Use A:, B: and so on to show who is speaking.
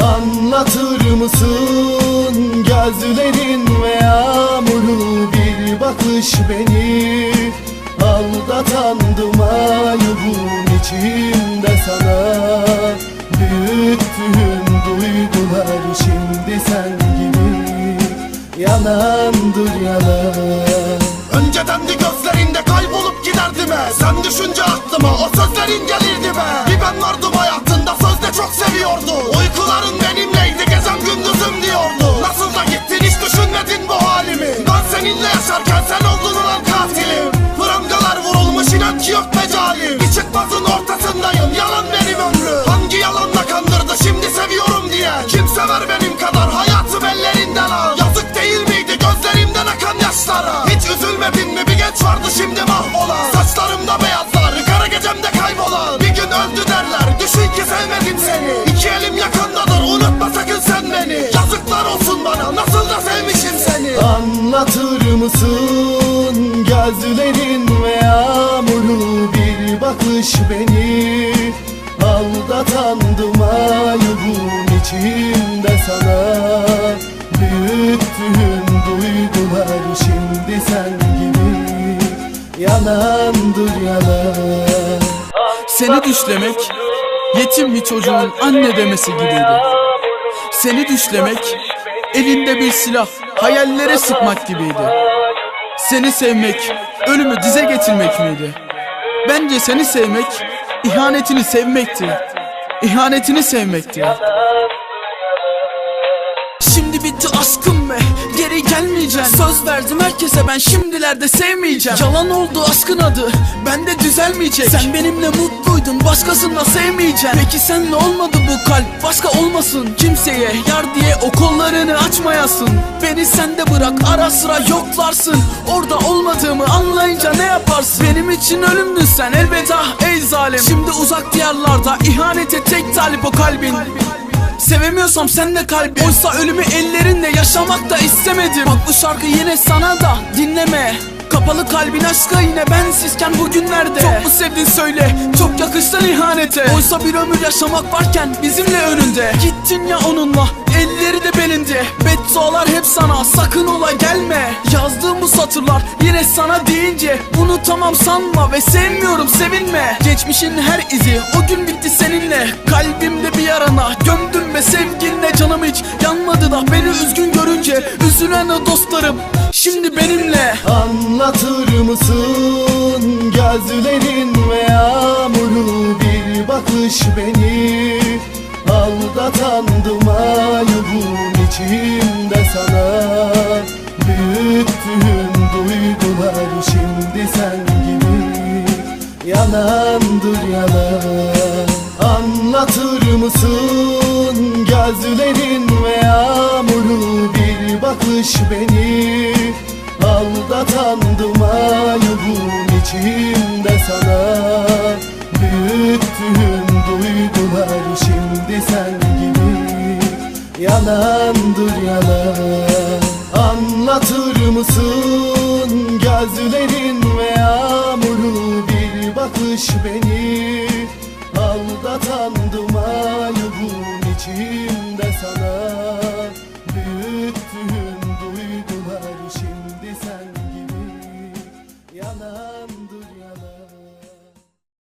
A: Anlatır mısın gözlerin ve yağmuru? Bir bakış beni Aldatan dumanın içimde sana. Büyüttüğüm duygular şimdi sen gibi. Yalandır yalan.
B: Önceden de gözlerinde kaybolup giderdim he Sen düşünce aklıma o sözlerin gelirdi be. Bir ben vardım hayatında sözde çok seviyordu seninle yaşarken sen oldun ulan katilim. Prangalar vurulmuş inan ki yok mecalim. Bir çıkmazın ortasındayım yalan benim ömrüm. Hangi yalanla kandırdı şimdi seviyorum diye. Kim sever benim kadar hayatım ellerinden al. Yazık değil miydi gözlerimden akan yaşlara? Hiç üzülmedin mi? Bir genç vardı şimdi
A: Anlatır mısın? Gözlerin ve yağmuru bir bakış beni Aldatan dumanın içimde sana. Büyüttüğüm duygular şimdi sen gibi. Yalandır yalan.
C: Seni düşlemek yetim bir çocuğun anne demesi gibiydi. Seni düşlemek elinde bir silah hayallere sıkmak gibiydi. Seni sevmek ölümü dize getirmek miydi? Bence seni sevmek ihanetini sevmekti. İhanetini sevmekti. Şimdi bitti aşkım gelmeyeceğim Söz verdim herkese ben şimdilerde sevmeyeceğim. Yalan oldu aşkın adı Bende düzelmeyecek. Sen benimle mutluydun başkasınla sevmeyeceğim Peki senle olmadı bu kalp Başka olmasın. Kimseye Yar diye o kollarını açmayasın. Beni sende bırak ara sıra yoklarsın. Orada olmadığımı anlayınca ne yaparsın? Benim için ölümdün sen elveda ey zalim. Şimdi uzak diyarlarda ihanete tek talip o kalbin Sevemiyorsam sen de kalbim Oysa ölümü ellerinle yaşamak da istemedim. Bak bu şarkı yine sana da dinleme. Kapalı kalbin aşkı yine bensizken bugünlerde. Çok mu sevdin söyle çok yakıştın ihanete. Oysa bir ömür yaşamak varken bizimle önünde. Gittin ya onunla elleri de belinde. Beddualar hep sana sakın ola gelme. Yazdığım bu satırlar yine sana deyince Unutamam sanma ve sevmiyorum sevinme. Geçmişin her izi o gün bitti seninle. Kalbimde yarana. Gömdüm ve sevginle canım hiç yanmadı da Beni üzgün görünce üzülen dostlarım şimdi benimle.
A: Anlatır mısın gözlerin ve yağmuru? Bir bakış beni Aldatan dumanın içimde sana. Büyüttüğüm duygular şimdi sen gibi. Yalandır yalan Anlatır mısın? Gözlerin ve yağmuru bir bakış beni Aldatan dumanın içimde sana. Büyüttüğüm duygular şimdi sen gibi. Yalandır yalan Anlatır mısın? Gözlerin ve yağmuru bir bakış beni vatandım ayıbım için.